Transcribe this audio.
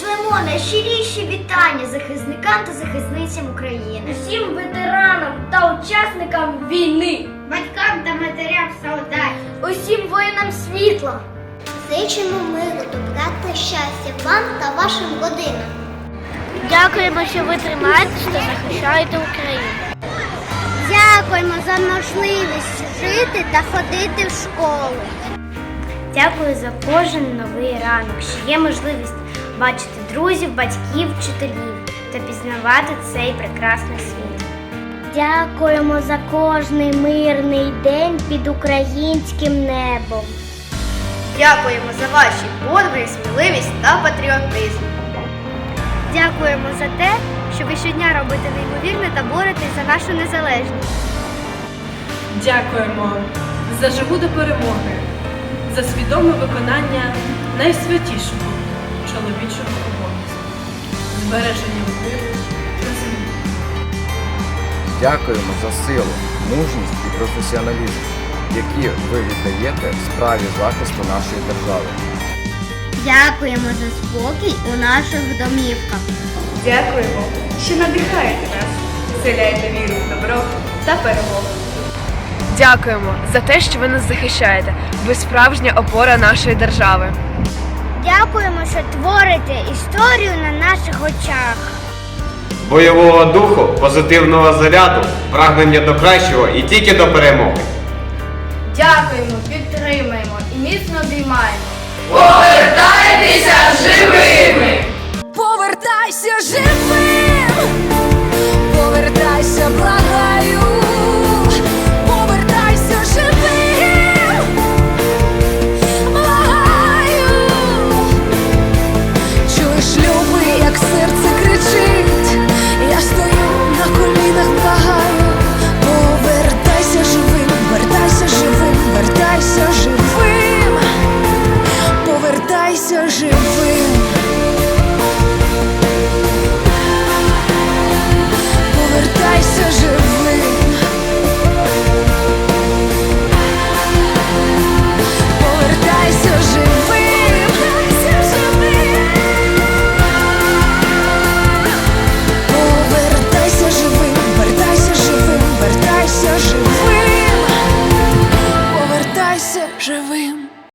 шлемо найщиріші вітання захисникам та захисницям України. Усім ветеранам та учасникам війни, Батькам та матерям солдатів. усім воїнам світла. Зичимо миру, добра та щастя вам та вашим родинам. Дякуємо, що ви тримаєтесь та захищаєте Україну. Дякуємо за можливість жити та ходити в школу. Дякую за кожен новий ранок, що є можливість бачити друзів, батьків, вчителів та пізнавати цей прекрасний світ. Дякуємо за кожний мирний день під українським небом. Дякуємо за ваші подвиги, сміливість та патріотизм. Дякуємо за те, що ви щодня робите неймовірне та боретесь за нашу незалежність. Дякуємо за живу до перемоги, за свідоме виконання найсвятішого чоловічого обов'язку збереження миру на землі. Дякуємо за силу, мужність і професіоналізм, які ви віддаєте в справі захисту нашої держави. Дякуємо за спокій у наших домівках. Дякуємо, що надихаєте нас, вселяєте віру в добро та перемогу. Дякуємо за те, що ви нас захищаєте. Ви справжня опора нашої держави. Дякуємо, що творите історію на наших очах. бойового духу, позитивного заряду, прагнення до кращого і тільки до перемоги. Дякуємо, підтримуємо і міцно обіймаємо.